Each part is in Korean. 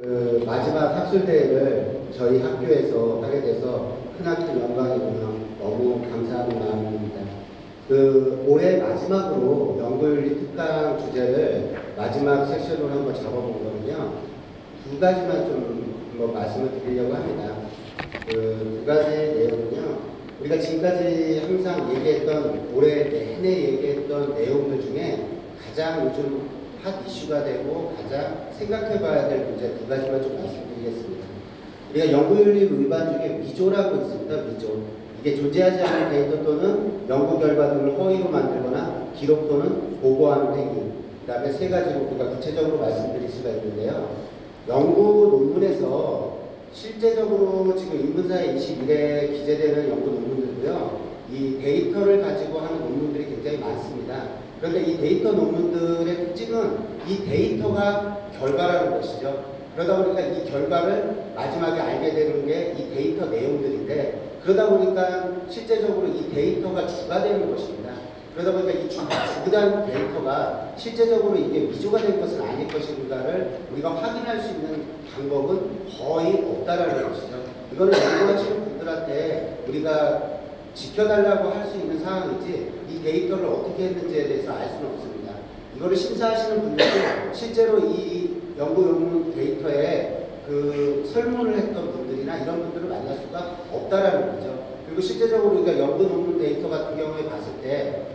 그 마지막 학술 대회를 저희 학교에서 하게 돼서 크나큰 영광이고요. 너무 감사하는 마음입니다. 그 올해 마지막으로 연구윤리 특강 주제를 마지막 세션으로 한번 잡아본 거는요. 두 가지만 좀뭐 말씀을 드리려고 합니다. 그 두 가지 내용은요. 우리가 지금까지 항상 얘기했던 올해 내내 얘기했던 내용들 중에 가장 요즘 핫 이슈가 되고 가장 생각해봐야 될 문제 두 가지만 좀 말씀드리겠습니다. 우리가 연구윤리 위반 중에 위조라고 있습니다. 위조. 이게 존재하지 않은 데이터 또는 연구 결과 등을 허위로 만들거나 기록 또는 보고하는 행위. 그 다음에 세 가지로 우리가 구체적으로 말씀드릴 수가 있는데요. 연구 논문에서 실제적으로 지금 인문사의 21에 기재되는 연구 논문들도요. 이 데이터를 가지고 하는 논문들이 굉장히 많습니다. 그런데 이 데이터 논문들의 특징은 이 데이터가 결과라는 것이죠. 그러다 보니까 이 결과를 마지막에 알게 되는 게 이 데이터 내용들인데 그러다 보니까 실제적으로 이 데이터가 주가 되는 것입니다. 그러다 보니까 이 주- 주구단 데이터가 실제적으로 이게 위조가 된 것은 아닐 것인가를 우리가 확인할 수 있는 방법은 거의 없다라는 것이죠. 이거는 연구하시는 분들한테 우리가 지켜달라고 할 수 있는 상황이지 이 데이터를 어떻게 했는지에 대해서 알 수는 없습니다. 이거를 심사하시는 분들이 실제로 이 연구 논문 데이터에 그 설문을 했던 분들이나 이런 분들을 만날 수가 없다라는 거죠. 그리고 실제적으로 우리가 연구 논문 데이터 같은 경우에 봤을 때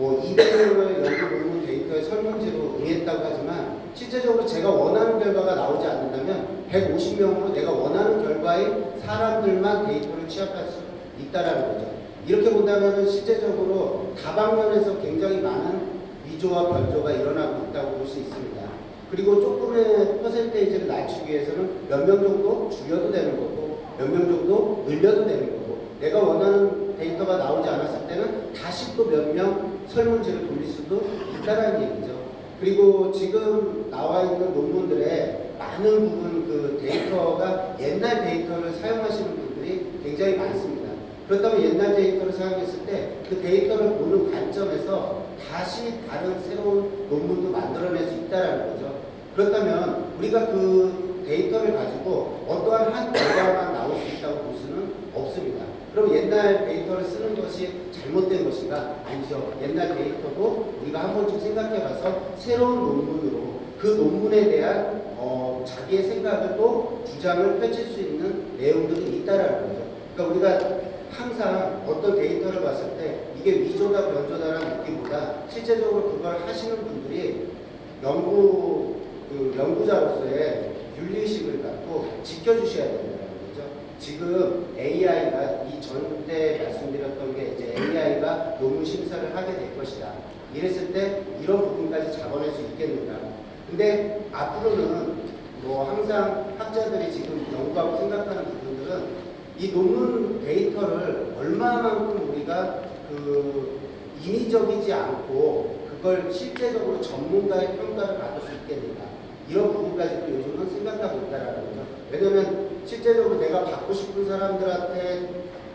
뭐 200명을 연구 논문 데이터에 설문지로 응했다고 하지만 실제적으로 제가 원하는 결과가 나오지 않는다면 150명으로 내가 원하는 결과의 사람들만 데이터를 취합할 수 있다라는 거죠. 이렇게 본다면 실제적으로 다방면에서 굉장히 많은 위조와 변조가 일어나고 있다고 볼 수 있습니다. 그리고 조금의 퍼센테이지를 낮추기 위해서는 몇 명 정도 줄여도 되는 거고 몇 명 정도 늘려도 되는 거고 내가 원하는 데이터가 나오지 않았을 때는 다시 또 몇 명 설문지를 돌릴 수도 있다는 얘기죠. 그리고 지금 나와 있는 논문들의 많은 부분 그 데이터가 옛날 데이터를 사용하시는 분들이 굉장히 많습니다. 그렇다면 옛날 데이터를 사용했을 때 그 데이터를 보는 관점에서 다시 다른 새로운 논문도 만들어낼 수 있다는 거죠. 그렇다면 우리가 그 데이터를 가지고 어떠한 한 결과만 나올 수 있다고 볼 수는 없습니다. 그럼 옛날 데이터를 쓰는 것이 잘못된 것인가? 아니죠. 옛날 데이터도 우리가 한 번쯤 생각해 봐서 새로운 논문으로 그 논문에 대한 어, 자기의 생각을 또 주장을 펼칠 수 있는 내용들이 있다라는 거죠. 그러니까 우리가 항상 어떤 데이터를 봤을 때 이게 위조다 변조다라는 느낌보다 실제적으로 그걸 하시는 분들이 연구 그 연구자로서의 윤리의식을 갖고 지켜주셔야 된다는 거죠. 지금 AI가 이 전때 말씀드렸던 게 이제 AI가 논문 심사를 하게 될 것이다. 이랬을 때 이런 부분까지 잡아낼 수 있겠는가. 근데 앞으로는 뭐 항상 학자들이 지금 연구하고 생각하는 부분들은 이 논문 데이터를 얼마만큼 우리가 그 인위적이지 않고 그걸 실제적으로 전문가의 평가를 받을 수 있겠는가 이런 부분까지도 요즘은 생각하고 있다라는 거죠. 왜냐면 실제적으로 내가 받고 싶은 사람들한테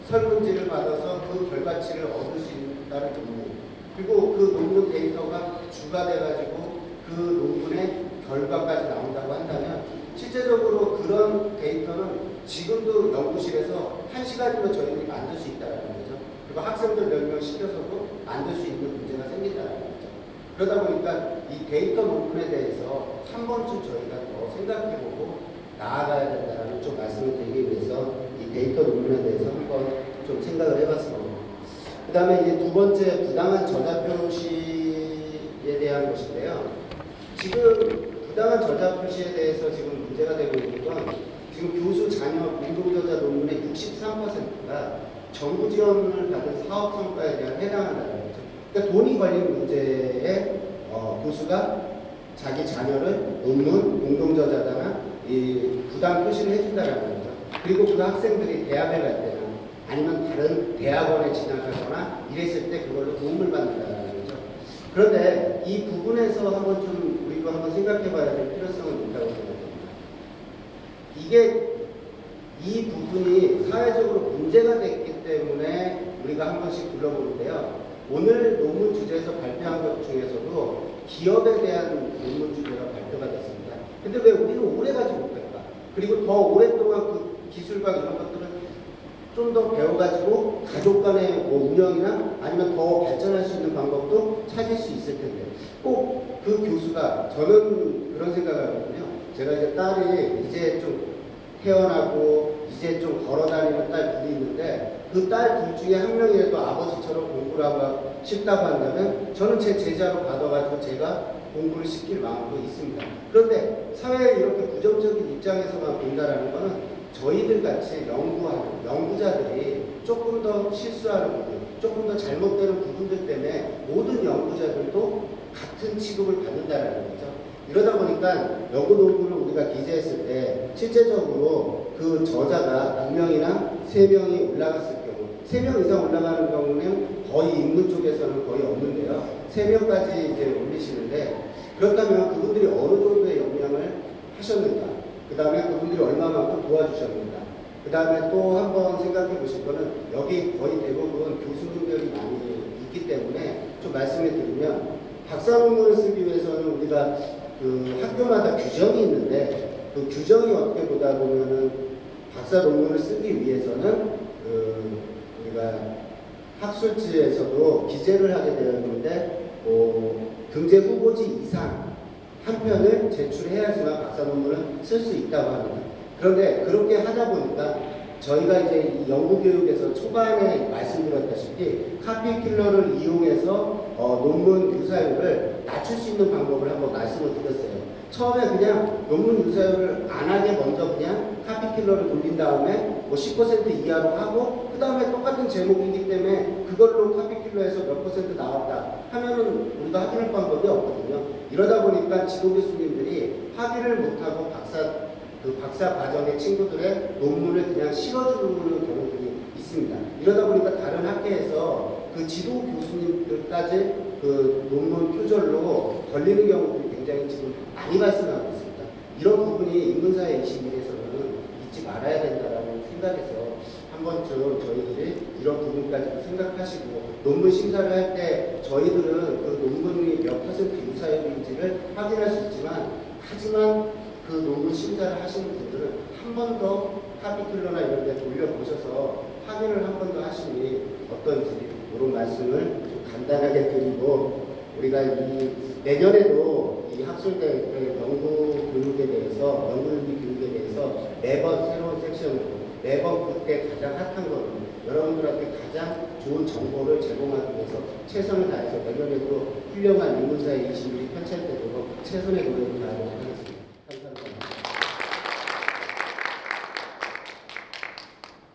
설문지를 받아서 그 결과치를 얻을 수 있다는 부분 그리고 그 논문 데이터가 주가 돼가지고 그 논문의 결과까지 나온다고 한다면 실제적으로 그런 데이터는 지금도 연구실에서 한 시간이면 저희들이 만들 수 있다는 거죠. 그리고 학생들 몇 명 시켜서도 만들 수 있는 문제가 생긴다는 거죠. 그러다 보니까 이 데이터 논문에 대해서 한 번쯤 저희가 더 생각해보고 나아가야 된다는 좀 말씀을 드리기 위해서 이 데이터 논문에 대해서 한번 좀 생각을 해봤습니다. 그 다음에 이제 두 번째 부당한 저자 표시에 대한 것인데요. 지금 부당한 저자 표시에 대해서 지금 문제가 되고 있는 건 지금 교수 자녀 공동저자 논문의 63%가 정부 지원을 받은 사업 성과에 대한 해당한다는 거죠. 그러니까 돈이 걸린 문제에 어, 교수가 자기 자녀를 논문 공동저자다나 이 부당 표시를 해준다는 거죠. 그리고 그 학생들이 대학을 갈 때나 아니면 다른 대학원에 진학하거나 이랬을 때 그걸로 도움을 받는다는 거죠. 그런데 이 부분에서 한번 좀 우리도 한번 생각해 봐야 될 필요성은 있다고 생각합니다. 이게 이 부분이 사회적으로 문제가 됐기 때문에 우리가 한 번씩 둘러보는데요. 오늘 논문 주제에서 발표한 것 중에서도 기업에 대한 논문 주제가 발표가 됐습니다. 근데 왜 우리는 오래 가지 못할까? 그리고 더 오랫동안 그 기술과 이런 것들을 좀 더 배워가지고 가족 간의 뭐 운영이나 아니면 더 발전할 수 있는 방법도 찾을 수 있을 텐데 꼭 그 교수가 저는 그런 생각을 하거든요. 제가 이제 딸이 이제 좀 태어나고 이제 좀 걸어다니는 딸 둘이 있는데 그 딸 둘 중에 한 명이라도 아버지처럼 공부를 하고 싶다고 한다면 저는 제 제자로 받아가지고 제가 공부를 시킬 마음도 있습니다. 그런데 사회에 이렇게 부정적인 입장에서만 본다라는 거는 저희들 같이 연구하는 연구자들이 조금 더 실수하는 부분, 조금 더 잘못되는 부분들 때문에 모든 연구자들도 같은 취급을 받는다라는 거죠. 이러다 연구 논문을 우리가 기재했을 때 실제적으로 그 저자가 두 명이나 세 명이 올라갔을 경우 세명 이상 올라가는 경우는 거의 인문 쪽에서는 거의 없는데요. 세 명까지 이제 올리시는데 그렇다면 그분들이 어느 정도의 역량을 하셨는가? 그 다음에 그분들이 얼마만큼 도와주셨는가? 그 다음에 또 한 번 생각해 보실 거는 여기 거의 대부분 교수님들이 많이 있기 때문에 좀 말씀을 드리면 박사 논문을 쓰기 위해서는 우리가 그 학교마다 규정이 있는데 그 규정이 어떻게 보다 보면은 박사 논문을 쓰기 위해서는 그 우리가 학술지에서도 기재를 하게 되어 있는데 뭐 경제 후보지 이상 한 편을 제출해야지만 박사 논문을 쓸 수 있다고 합니다. 그런데 그렇게 하다 보니까 저희가 이제 이 연구 교육에서 초반에 말씀드렸다시피 카피킬러를 이용해서 어, 논문 유사율을 낮출 수 있는 방법을 한번 말씀을 드렸어요. 처음에 그냥 논문 유사율을 안 하게 먼저 그냥 카피킬러를 돌린 다음에 뭐 10% 이하로 하고 그 다음에 똑같은 제목이기 때문에 그걸로 카피킬러에서 몇 퍼센트 나왔다 하면은 우리가 확인할 방법이 없거든요. 이러다 보니까 지도 교수님들이 확인을 못하고 박사 그 박사 과정의 친구들의 논문을 그냥 실어주는 경우들이 있습니다. 이러다 보니까 다른 학계에서 그 지도 교수님들까지 그 논문 표절로 걸리는 경우들이 굉장히 지금 많이 발생하고 있습니다. 이런 부분이 인문사회 21에서는 잊지 말아야 된다라는 생각에서 한 번쯤 저희들이 이런 부분까지도 생각하시고 논문 심사를 할 때 저희들은 그 논문이 몇 퍼센트 유사율인지를 확인할 수 있지만 하지만 그 논문 심사를 하시는 분들은 한 번 더 카피큘러나 이런 데 돌려보셔서 확인을 한 번 더 하시니 어떤지 이런 말씀을 좀 간단하게 드리고 우리가 이 내년에도 이 학술대 연구 교육에 대해서 연구 윤리 교육에 대해서 매번 새로운 섹션으로 매번 그때 가장 핫한 거로 여러분들한테 가장 좋은 정보를 제공하기 위해서 최선을 다해서 내년에도 훌륭한 인문사의 21이 편찬되도록 최선의 노력을 다하도록 하겠습니다.